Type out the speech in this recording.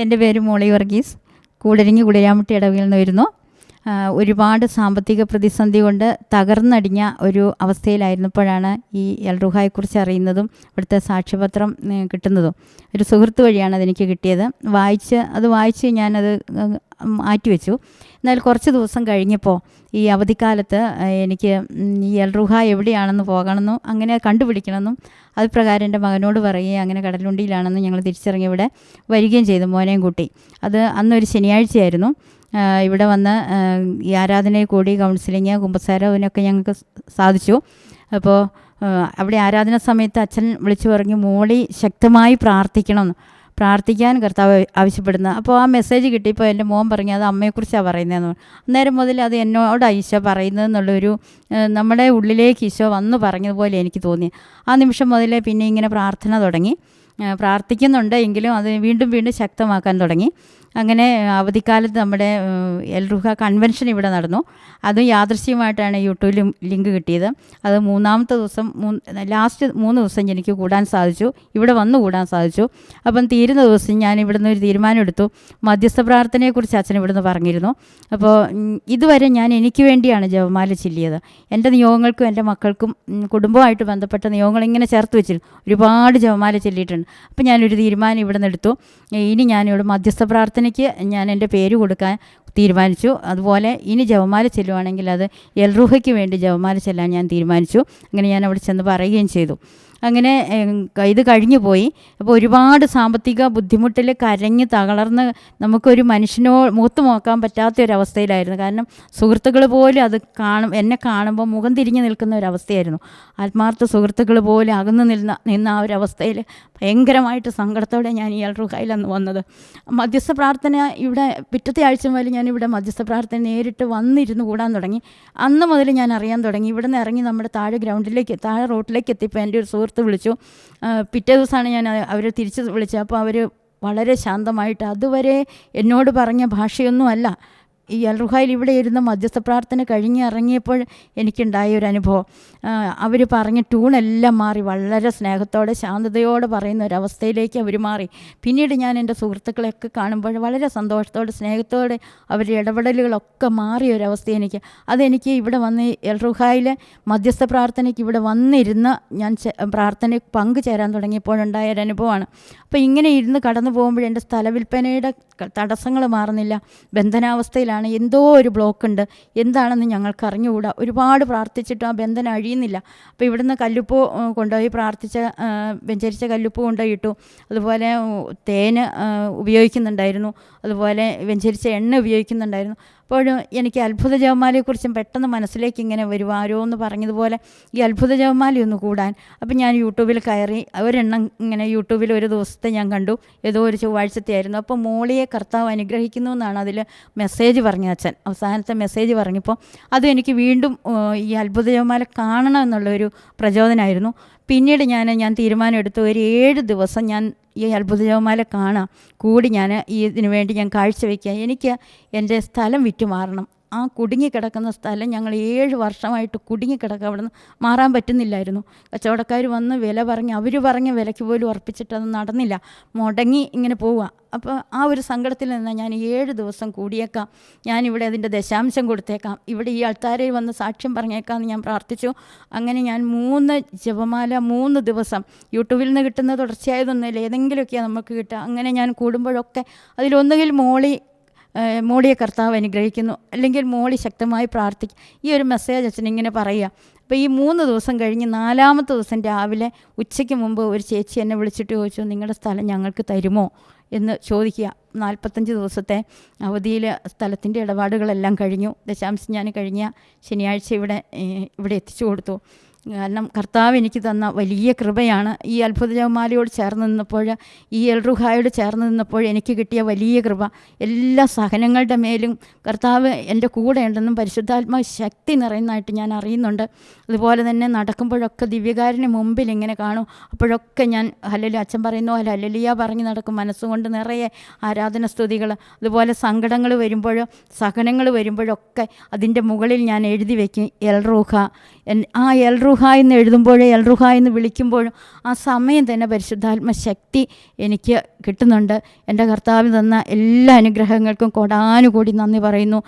എന്റെ പേര് മോളി വർഗീസ്. കൂടരിങ്ങി കുടിരാമുട്ടി ഇടവിൽ നിന്ന് വരുന്നു. ഒരുപാട് സാമ്പത്തിക പ്രതിസന്ധി കൊണ്ട് തകർന്നടിഞ്ഞ ഒരു അവസ്ഥയിലായിരുന്നപ്പോഴാണ് ഈ എൽറുഹായെക്കുറിച്ച് അറിയുന്നതും ഇവിടുത്തെ സാക്ഷ്യപത്രം കിട്ടുന്നതും. ഒരു സുഹൃത്ത് വഴിയാണ് അതെനിക്ക് കിട്ടിയത്. വായിച്ച് അത് വായിച്ച് ഞാനത് മാറ്റിവെച്ചു. എന്നാൽ കുറച്ച് ദിവസം കഴിഞ്ഞപ്പോൾ ഈ അവധിക്കാലത്ത് എനിക്ക് ഈ എൽറുഹ എവിടെയാണെന്ന് പോകണമെന്നും അങ്ങനെ കണ്ടുപിടിക്കണമെന്നും അത് പ്രകാരം എന്റെ മകനോട് പറയുകയും അങ്ങനെ കടലുണ്ടിയിലാണെന്ന് ഞങ്ങൾ തിരിച്ചിറങ്ങി ഇവിടെ വരികയും ചെയ്തു മോനെയും കൂട്ടി. അത് അന്നൊരു ശനിയാഴ്ചയായിരുന്നു. ഇവിടെ വന്ന് ഈ ആരാധനയിൽ കൂടി കൗൺസിലിങ് കുമ്പസാരവിനൊക്കെ ഞങ്ങൾക്ക് സാധിച്ചു. അപ്പോൾ അവിടെ ആരാധന സമയത്ത് അച്ഛൻ വിളിച്ചു പറഞ്ഞു മോളി ശക്തമായി പ്രാർത്ഥിക്കണം. പ്രാർത്ഥിക്കാൻ കർത്താവ് ആവശ്യപ്പെടുന്ന. അപ്പോൾ ആ മെസ്സേജ് കിട്ടിയപ്പോൾ എന്റെ മോൻ പറഞ്ഞു അത് അമ്മയെക്കുറിച്ചാണ് പറയുന്നതെന്ന് അന്നേരം മുതൽ അത് എന്നോട് ഈശോ പറയുന്നത് എന്നുള്ളൊരു നമ്മുടെ ഉള്ളിലേക്ക് ഈശോ വന്ന് പറഞ്ഞതുപോലെ എനിക്ക് തോന്നി. ആ നിമിഷം മുതലേ പിന്നെ ഇങ്ങനെ പ്രാർത്ഥന തുടങ്ങി. പ്രാർത്ഥിക്കുന്നുണ്ട് എങ്കിലും അത് വീണ്ടും വീണ്ടും ശക്തമാക്കാൻ തുടങ്ങി. അങ്ങനെ അവധിക്കാലത്ത് നമ്മുടെ എൽ റുഹ കൺവെൻഷൻ ഇവിടെ നടന്നു. അതും യാദൃശ്യമായിട്ടാണ് യൂട്യൂബിൽ ലിങ്ക് കിട്ടിയത്. അത് മൂന്നാമത്തെ ദിവസം ലാസ്റ്റ് മൂന്ന് ദിവസം എനിക്ക് കൂടാൻ സാധിച്ചു. ഇവിടെ വന്നു കൂടാൻ സാധിച്ചു. അപ്പം തീരുന്ന ദിവസം ഞാൻ ഇവിടുന്ന് ഒരു തീരുമാനം എടുത്തു. മധ്യസ്ഥ പ്രാർത്ഥനയെക്കുറിച്ച് അച്ഛൻ ഇവിടുന്ന് പറഞ്ഞിരുന്നു. അപ്പോൾ ഇതുവരെ ഞാൻ എനിക്ക് വേണ്ടിയാണ് ജപമാല ചൊല്ലിയത്. എന്റെ നിയോഗങ്ങൾക്കും എന്റെ മക്കൾക്കും കുടുംബമായിട്ട് ബന്ധപ്പെട്ട നിയോഗങ്ങൾ ഇങ്ങനെ ചേർത്ത് വെച്ചിരുന്നു. ഒരുപാട് ജപമാല ചൊല്ലിയിട്ടുണ്ട്. അപ്പോൾ ഞാനൊരു തീരുമാനം ഇവിടെ നിന്ന് എടുത്തു ഇനി ഞാനിവിടെ മധ്യസ്ഥ പ്രാർത്ഥനയ്ക്ക് ഞാൻ എന്റെ പേര് കൊടുക്കാൻ തീരുമാനിച്ചു. അതുപോലെ ഇനി ജവമാല ചെല്ലുവാണെങ്കിൽ അത് എൽറുഹയ്ക്ക് വേണ്ടി ജവമാല ചെല്ലാൻ ഞാൻ തീരുമാനിച്ചു. അങ്ങനെ ഞാൻ അവിടെ ചെന്ന് പറയുകയും ചെയ്തു. അങ്ങനെ ഇത് കഴിഞ്ഞു പോയി. അപ്പോൾ ഒരുപാട് സാമ്പത്തിക ബുദ്ധിമുട്ടിൽ കരഞ്ഞ് തളർന്ന് നമുക്കൊരു മനുഷ്യനോ മുഖത്ത് നോക്കാൻ പറ്റാത്ത ഒരു അവസ്ഥയിലായിരുന്നു കാരണം സുഹൃത്തുക്കൾ പോലും അത് കാണും എന്നെ കാണുമ്പോൾ മുഖം തിരിഞ്ഞു നിൽക്കുന്ന ഒരു അവസ്ഥയായിരുന്നു ആത്മാർത്ഥ സുഹൃത്തുക്കൾ പോലും അകന്നു നിന്ന നിന്ന ആ ഒരു അവസ്ഥയിൽ ഭയങ്കരമായിട്ട് സങ്കടത്തോടെ ഞാൻ ഇയാൾ റുഹായിൽ അന്ന് വന്നത്. മധ്യസ്ഥ പ്രാർത്ഥന ഇവിടെ പിറ്റത്തെ ആഴ്ച മുതൽ ഞാൻ ഇവിടെ മധ്യസ്ഥ പ്രാർത്ഥന നേരിട്ട് വന്നിരുന്ന് കൂടാൻ തുടങ്ങി. അന്ന് മുതൽ ഞാൻ അറിയാൻ തുടങ്ങി. ഇവിടെ നിന്ന് ഇറങ്ങി നമ്മുടെ താഴെ ഗ്രൗണ്ടിലേക്ക് താഴെ റോട്ടിലേക്ക് എത്തിയപ്പോൾ എന്റെ ഒരു സുഹൃത്ത് വിളിച്ചു. ആ, പിറ്റേ ദിവസമാണ് ഞാൻ അവർ തിരിച്ച് വിളിച്ചത്. അപ്പോൾ അവർ വളരെ ശാന്തമായിട്ട് അതുവരെ എന്നോട് പറഞ്ഞ ഭാഷയൊന്നുമല്ല. ഈ അൽറുഹായിൽ ഇവിടെ ഇരുന്ന് മധ്യസ്ഥ പ്രാർത്ഥന കഴിഞ്ഞ് ഇറങ്ങിയപ്പോൾ എനിക്കുണ്ടായ ഒരു അനുഭവം. അവർ പറഞ്ഞ ട്യൂണെല്ലാം മാറി വളരെ സ്നേഹത്തോടെ ശാന്തതയോടെ പറയുന്ന ഒരവസ്ഥയിലേക്ക് അവർ മാറി. പിന്നീട് ഞാൻ എന്റെ സുഹൃത്തുക്കളെയൊക്കെ കാണുമ്പോൾ വളരെ സന്തോഷത്തോടെ സ്നേഹത്തോടെ അവരുടെ ഇടപെടലുകളൊക്കെ മാറിയ ഒരവസ്ഥ എനിക്ക്. അതെനിക്ക് ഇവിടെ വന്ന് എൽറുഹായിൽ മധ്യസ്ഥ പ്രാർത്ഥനയ്ക്ക് ഇവിടെ വന്നിരുന്ന് ഞാൻ പ്രാർത്ഥന പങ്കുചേരാൻ തുടങ്ങിയപ്പോഴുണ്ടായ ഒരു അനുഭവമാണ്. അപ്പോൾ ഇങ്ങനെ ഇരുന്ന് കടന്നു പോകുമ്പോൾ എന്റെ സ്ഥലവിൽപ്പനയുടെ തടസ്സങ്ങൾ മാറുന്നില്ല. ബന്ധനാവസ്ഥയിലാണ് എന്തോ ഒരു ബ്ലോക്ക് ഉണ്ട് എന്താണെന്ന് ഞങ്ങൾക്ക് അറിഞ്ഞുകൂടാ ഒരുപാട് പ്രാർത്ഥിച്ചിട്ട് ആ ബന്ധനം അഴിയുന്നില്ല. അപ്പോൾ ഇവിടുന്ന് കല്ലുപ്പ് കൊണ്ടുപോയി പ്രാർത്ഥിച്ച വെഞ്ചരിച്ച കല്ലുപ്പ് കൊണ്ടുപോയി ഇട്ടു അതുപോലെ തേന് ഉപയോഗിക്കുന്നുണ്ടായിരുന്നു. അതുപോലെ വെഞ്ചരിച്ച എണ്ണ ഉപയോഗിക്കുന്നുണ്ടായിരുന്നു. അപ്പോഴും എനിക്ക് അത്ഭുത ജവമാലയെക്കുറിച്ചും പെട്ടെന്ന് മനസ്സിലേക്ക് ഇങ്ങനെ വരുവാരോ എന്ന് പറഞ്ഞതുപോലെ ഈ അത്ഭുത ജപമാല ഒന്ന് കൂടാൻ. അപ്പം ഞാൻ യൂട്യൂബിൽ കയറി ഒരെണ്ണം ഇങ്ങനെ യൂട്യൂബിൽ ഒരു ദിവസത്തെ ഞാൻ കണ്ടു. ഏതോ ഒരു ചൊവ്വാഴ്ചത്തെ ആയിരുന്നു അപ്പോൾ മോളിയെ കർത്താവ് അനുഗ്രഹിക്കുന്നു എന്നാണ് അതിൽ മെസ്സേജ് പറഞ്ഞ അച്ഛൻ. അവസാനത്തെ മെസ്സേജ് പറഞ്ഞപ്പോൾ അത് എനിക്ക് വീണ്ടും ഈ അത്ഭുത ജവമാല കാണണം എന്നുള്ളൊരു പ്രചോദനമായിരുന്നു പിന്നീട് ഞാൻ ഞാൻ തീരുമാനം എടുത്തു. ഒരു ഏഴ് ദിവസം ഞാൻ ഈ അത്ഭുതജവന്മാരെ കാണാം. കൂടി ഞാൻ ഈ ഇതിനു വേണ്ടി ഞാൻ കാഴ്ചവെക്കുക. എനിക്ക് എന്റെ സ്ഥലം വിറ്റു മാറണം ആ കുടുങ്ങിക്കിടക്കുന്ന സ്ഥലം ഞങ്ങൾ ഏഴ് വർഷമായിട്ട് കുടുങ്ങിക്കിടക്കുക അവിടെ നിന്ന് മാറാൻ പറ്റുന്നില്ലായിരുന്നു. കച്ചവടക്കാർ വന്ന് വില പറഞ്ഞ് അവർ പറഞ്ഞ വിലയ്ക്ക് പോലും ഉറപ്പിച്ചിട്ട് അത് നടന്നില്ല. മുടങ്ങി ഇങ്ങനെ പോവുക. അപ്പോൾ ആ ഒരു സങ്കടത്തിൽ നിന്ന് ഞാൻ ഏഴ് ദിവസം കൂടിയേക്കാം. ഞാനിവിടെ അതിന്റെ ദശാംശം കൊടുത്തേക്കാം. ഇവിടെ ഈ ആൾക്കാരിൽ വന്ന് സാക്ഷ്യം പറഞ്ഞേക്കാമെന്ന് ഞാൻ പ്രാർത്ഥിച്ചു. അങ്ങനെ ഞാൻ മൂന്ന് ജപമാല മൂന്ന് ദിവസം യൂട്യൂബിൽ നിന്ന് കിട്ടുന്ന തുടർച്ചയായതൊന്നുമില്ല. ഏതെങ്കിലുമൊക്കെയാണ് നമുക്ക് കിട്ടുക. അങ്ങനെ ഞാൻ കൂടുമ്പോഴൊക്കെ അതിലൊന്നുകിൽ മോളി മോളിയെ കർത്താവ് അനുഗ്രഹിക്കുന്നു. അല്ലെങ്കിൽ മോളി ശക്തമായി പ്രാർത്ഥിക്കും. ഈ ഒരു മെസ്സേജ് അച്ഛൻ ഇങ്ങനെ പറയുക. അപ്പോൾ ഈ മൂന്ന് ദിവസം കഴിഞ്ഞ് നാലാമത്തെ ദിവസം രാവിലെ ഉച്ചയ്ക്ക് മുമ്പ് ഒരു ചേച്ചി എന്നെ വിളിച്ചിട്ട് ചോദിച്ചു നിങ്ങളുടെ സ്ഥലം ഞങ്ങൾക്ക് തരുമോ? എന്ന് ചോദിക്കുക. നാൽപ്പത്തഞ്ച് ദിവസത്തെ അവധിയിൽ സ്ഥലത്തിന്റെ ഇടപാടുകളെല്ലാം കഴിഞ്ഞു. ദശാംശം ഞാൻ കഴിഞ്ഞ ശനിയാഴ്ച ഇവിടെ ഇവിടെ എത്തിച്ചു കൊടുത്തു. കാരണം കർത്താവ് എനിക്ക് തന്ന വലിയ കൃപയാണ്. ഈ അത്ഭുത ചേർന്ന് നിന്നപ്പോൾ ഈ എൽറുഹായോട് ചേർന്ന് നിന്നപ്പോൾ എനിക്ക് കിട്ടിയ വലിയ കൃപ. എല്ലാ സഹനങ്ങളുടെ മേലും കർത്താവ് എന്റെ കൂടെ ഉണ്ടെന്നും പരിശുദ്ധാത്മാവ് ശക്തി നിറയുന്നതായിട്ട് ഞാൻ അറിയുന്നുണ്ട്. അതുപോലെ തന്നെ നടക്കുമ്പോഴൊക്കെ ദിവ്യകാരന് മുമ്പിൽ ഇങ്ങനെ കാണും. അപ്പോഴൊക്കെ ഞാൻ ഹല്ലലി അച്ഛൻ പറയുന്ന പോലെ ഹല്ലലിയ പറഞ്ഞ് നടക്കും. മനസ്സുകൊണ്ട് നിറയെ ആരാധന സ്തുതികൾ അതുപോലെ സങ്കടങ്ങൾ വരുമ്പോഴോ സഹനങ്ങൾ വരുമ്പോഴൊക്കെ അതിന്റെ മുകളിൽ ഞാൻ എഴുതി വയ്ക്കും എൽറൂഹ. ആ എൽറൂഹ എന്ന് എഴുതുമ്പോഴേ എൽറുഹായ് എന്ന് വിളിക്കുമ്പോഴും ആ സമയം തന്നെ പരിശുദ്ധാത്മ ശക്തി എനിക്ക് കിട്ടുന്നുണ്ട്. എന്റെ കർത്താവ് തന്ന എല്ലാ അനുഗ്രഹങ്ങൾക്കും കൊടാനുകൂടി നന്ദി പറയുന്നു.